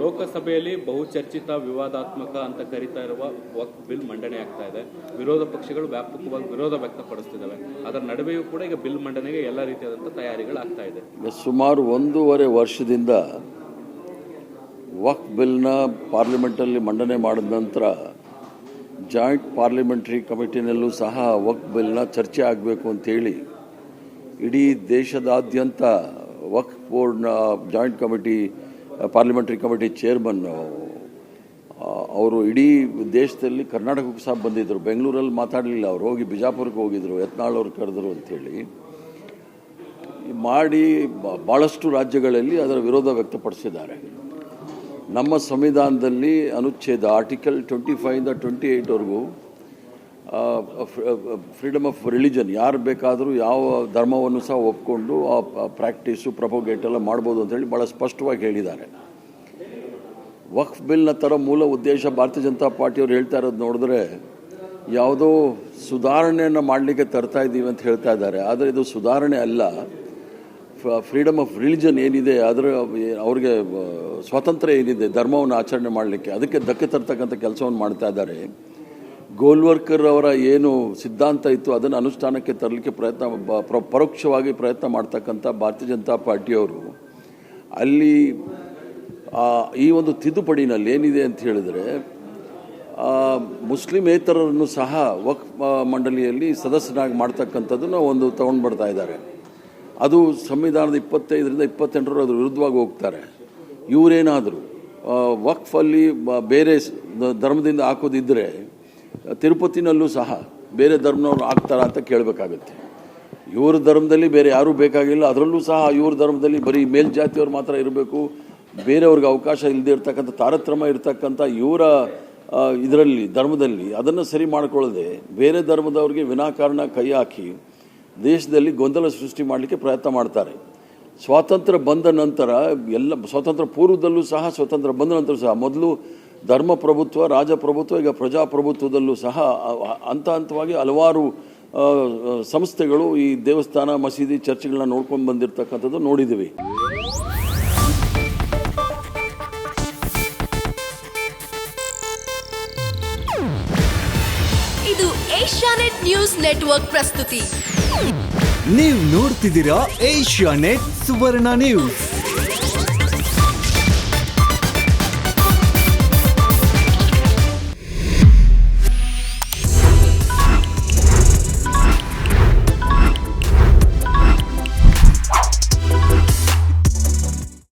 ಲೋಕಸಭೆಯಲ್ಲಿ ಬಹುಚರ್ಚಿತ, ವಿವಾದಾತ್ಮಕ ಅಂತ ಕರೀತಾ ಇರುವ ವಕ್ಫ್ ಬಿಲ್ ಮಂಡನೆ ಆಗ್ತಾ ಇದೆ. ವಿರೋಧ ಪಕ್ಷಗಳು ವ್ಯಾಪಕವಾಗಿ ವಿರೋಧ ವ್ಯಕ್ತಪಡಿಸ್ತಿದ್ದಾವೆ. ಅದರ ನಡುವೆಯೂ ಕೂಡ ಈಗ ಬಿಲ್ ಮಂಡನೆಗೆ ಎಲ್ಲ ರೀತಿಯಾದಂಥ ತಯಾರಿಗಳಾಗ್ತಾ ಇದೆ. ಸುಮಾರು ಒಂದೂವರೆ ವರ್ಷದಿಂದ ವಕ್ ಬಿಲ್ನ ಪಾರ್ಲಿಮೆಂಟಲ್ಲಿ ಮಂಡನೆ ಮಾಡಿದ ನಂತರ ಜಾಯಿಂಟ್ ಪಾರ್ಲಿಮೆಂಟ್ರಿ ಕಮಿಟಿನಲ್ಲೂ ಸಹ ವಕ್ ಬಿಲ್ನ ಚರ್ಚೆ ಆಗಬೇಕು ಅಂತೇಳಿ ಇಡೀ ದೇಶದಾದ್ಯಂತ ವಕ್ ಬೋರ್ಡ್ನ joint committee parliamentary committee chairman ಅವರು ಇಡೀ ದೇಶದಲ್ಲಿ ಕರ್ನಾಟಕಕ್ಕೂ ಸಹ ಬಂದಿದ್ದರು. ಬೆಂಗಳೂರಲ್ಲಿ ಮಾತಾಡಲಿಲ್ಲ ಅವರು. ಹೋಗಿ ಬಿಜಾಪುರಕ್ಕೆ ಹೋಗಿದ್ರು. ಯತ್ನಾಳವ್ರು ಕರೆದರು ಅಂಥೇಳಿ. ಮಾಡಿ ಭಾಳಷ್ಟು ರಾಜ್ಯಗಳಲ್ಲಿ ಅದರ ವಿರೋಧ ವ್ಯಕ್ತಪಡಿಸಿದ್ದಾರೆ. ನಮ್ಮ ಸಂವಿಧಾನದಲ್ಲಿ ಅನುಚ್ಛೇದ, ಆರ್ಟಿಕಲ್ ಟ್ವೆಂಟಿ ಫೈವಿಂದ ಟ್ವೆಂಟಿ ಏಯ್ಟ್ವರೆಗೂ ಫ್ರೀಡಮ್ ಆಫ್ ರಿಲಿಜನ್ ಯಾರು ಬೇಕಾದರೂ ಯಾವ ಧರ್ಮವನ್ನು ಸಹ ಒಪ್ಕೊಂಡು ಆ ಪ್ರಾಕ್ಟೀಸು ಪ್ರಪೋಗೇಟ್ ಎಲ್ಲ ಮಾಡ್ಬೋದು ಅಂತೇಳಿ ಭಾಳ ಸ್ಪಷ್ಟವಾಗಿ ಹೇಳಿದ್ದಾರೆ. ವಕ್ಫ್ ಬಿಲ್ನ ಥರ ಮೂಲ ಉದ್ದೇಶ ಭಾರತೀಯ ಜನತಾ ಪಾರ್ಟಿಯವರು ಹೇಳ್ತಾ ಇರೋದು ನೋಡಿದ್ರೆ ಯಾವುದೋ ಸುಧಾರಣೆಯನ್ನು ಮಾಡಲಿಕ್ಕೆ ತರ್ತಾ ಇದ್ದೀವಿ ಅಂತ ಹೇಳ್ತಾ ಇದ್ದಾರೆ. ಆದರೆ ಇದು ಸುಧಾರಣೆ ಅಲ್ಲ. ಫ್ರೀಡಮ್ ಆಫ್ ರಿಲಿಜನ್ ಏನಿದೆ, ಅದರ, ಅವ್ರಿಗೆ ಸ್ವಾತಂತ್ರ್ಯ ಏನಿದೆ, ಧರ್ಮವನ್ನು ಆಚರಣೆ ಮಾಡಲಿಕ್ಕೆ, ಅದಕ್ಕೆ ಧಕ್ಕೆ ತರ್ತಕ್ಕಂಥ ಕೆಲಸವನ್ನು ಮಾಡ್ತಾ ಇದ್ದಾರೆ. ಗೋಲ್ವರ್ಕರ್ ಅವರ ಏನು ಸಿದ್ಧಾಂತ ಇತ್ತು, ಅದನ್ನು ಅನುಷ್ಠಾನಕ್ಕೆ ತರಲಿಕ್ಕೆ ಪ್ರಯತ್ನ ಪರೋಕ್ಷವಾಗಿ ಪ್ರಯತ್ನ ಮಾಡ್ತಕ್ಕಂಥ ಭಾರತೀಯ ಜನತಾ ಪಾರ್ಟಿಯವರು ಅಲ್ಲಿ ಈ ಒಂದು ತಿದ್ದುಪಡಿನಲ್ಲಿ ಏನಿದೆ ಅಂತ ಹೇಳಿದರೆ ಮುಸ್ಲಿಮೇತರರನ್ನು ಸಹ ವಕ್ ಮಂಡಳಿಯಲ್ಲಿ ಸದಸ್ಯನಾಗಿ ಮಾಡ್ತಕ್ಕಂಥದ್ದನ್ನು ಒಂದು ತಗೊಂಡು ಬರ್ತಾ ಇದ್ದಾರೆ. ಅದು ಸಂವಿಧಾನದ ಇಪ್ಪತ್ತೈದರಿಂದ ಇಪ್ಪತ್ತೆಂಟರ ಅದ್ರ ವಿರುದ್ಧವಾಗಿ ಹೋಗ್ತಾರೆ. ಇವರೇನಾದರೂ ವಕ್ಫಲ್ಲಿ ಬೇರೆ ಧರ್ಮದಿಂದ ಹಾಕೋದಿದ್ದರೆ ತಿರುಪತಿನಲ್ಲೂ ಸಹ ಬೇರೆ ಧರ್ಮನವ್ರು ಆಗ್ತಾರಾ ಅಂತ ಕೇಳಬೇಕಾಗುತ್ತೆ. ಇವ್ರ ಧರ್ಮದಲ್ಲಿ ಬೇರೆ ಯಾರೂ ಬೇಕಾಗಿಲ್ಲ. ಅದರಲ್ಲೂ ಸಹ ಇವ್ರ ಧರ್ಮದಲ್ಲಿ ಬರೀ ಮೇಲ್ಜಾತಿಯವ್ರು ಮಾತ್ರ ಇರಬೇಕು. ಬೇರೆಯವ್ರಿಗೆ ಅವಕಾಶ ಇಲ್ಲದೆ ಇರ್ತಕ್ಕಂಥ ತಾರತಮ್ಯ ಇರ್ತಕ್ಕಂಥ ಇವರ ಇದರಲ್ಲಿ, ಧರ್ಮದಲ್ಲಿ ಅದನ್ನು ಸರಿ ಮಾಡಿಕೊಳ್ಳದೆ ಬೇರೆ ಧರ್ಮದವ್ರಿಗೆ ವಿನಾಕಾರಣ ಕೈ ಹಾಕಿ ದೇಶದಲ್ಲಿ ಗೊಂದಲ ಸೃಷ್ಟಿ ಮಾಡಲಿಕ್ಕೆ ಪ್ರಯತ್ನ ಮಾಡ್ತಾರೆ. ಸ್ವಾತಂತ್ರ್ಯ ಬಂದ ನಂತರ ಎಲ್ಲ, ಸ್ವಾತಂತ್ರ್ಯ ಪೂರ್ವದಲ್ಲೂ ಸಹ, ಸ್ವಾತಂತ್ರ್ಯ ಬಂದ ನಂತರ ಸಹ ಮೊದಲು ಧರ್ಮ ಪ್ರಭುತ್ವ ರಾಜಪ್ರಭುತ್ವ ಈಗ ಪ್ರಜಾಪ್ರಭುತ್ವದಲ್ಲೂ ಸಹ ಹಂತ ಹಂತವಾಗಿ ಹಲವಾರು ಸಂಸ್ಥೆಗಳು ಈ ದೇವಸ್ಥಾನ ಮಸೀದಿ ಚರ್ಚ್ಗಳನ್ನ ನೋಡ್ಕೊಂಡು ಬಂದಿರತಕ್ಕಂಥದ್ದು ನೋಡಿದ್ದೀವಿ. ಇದು ಏಷ್ಯಾನೆಟ್ ನ್ಯೂಸ್ ನೆಟ್ವರ್ಕ್ ಪ್ರಸ್ತುತಿ. ನೀವು ನೋಡ್ತಿದ್ದೀರಾ ಏಷ್ಯಾ ನೆಟ್ ಸುವರ್ಣ ನ್ಯೂಸ್.